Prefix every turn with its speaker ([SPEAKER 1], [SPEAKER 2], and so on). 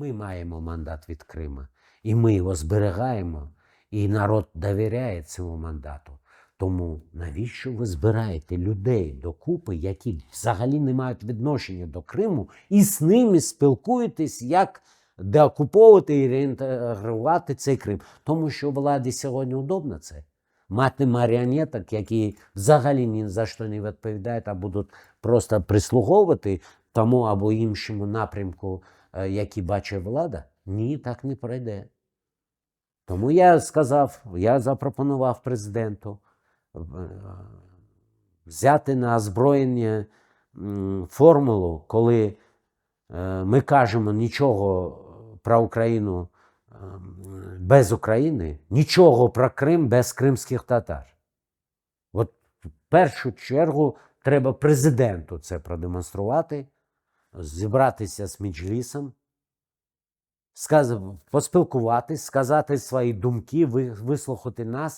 [SPEAKER 1] Ми маємо мандат від Крима, і ми його зберігаємо, і народ довіряє цьому мандату. Тому навіщо ви збираєте людей докупи, які взагалі не мають відношення до Криму, і з ними спілкуєтесь, як деокуповувати і реінтегрувати цей Крим? Тому що владі сьогодні удобно це. Мати маріонеток, які взагалі ні за що не відповідають, а будуть просто прислуговувати тому або іншому напрямку, е, який бачить влада, ні, так не пройде. Тому я сказав, я запропонував президенту е, взяти на озброєння формулу, коли е, ми кажемо нічого про Україну е, без України, нічого про Крим без кримських татар. От в першу чергу треба президенту це продемонструвати, зібратися з Міджлісом, поспілкуватись, сказати свої думки, вислухати нас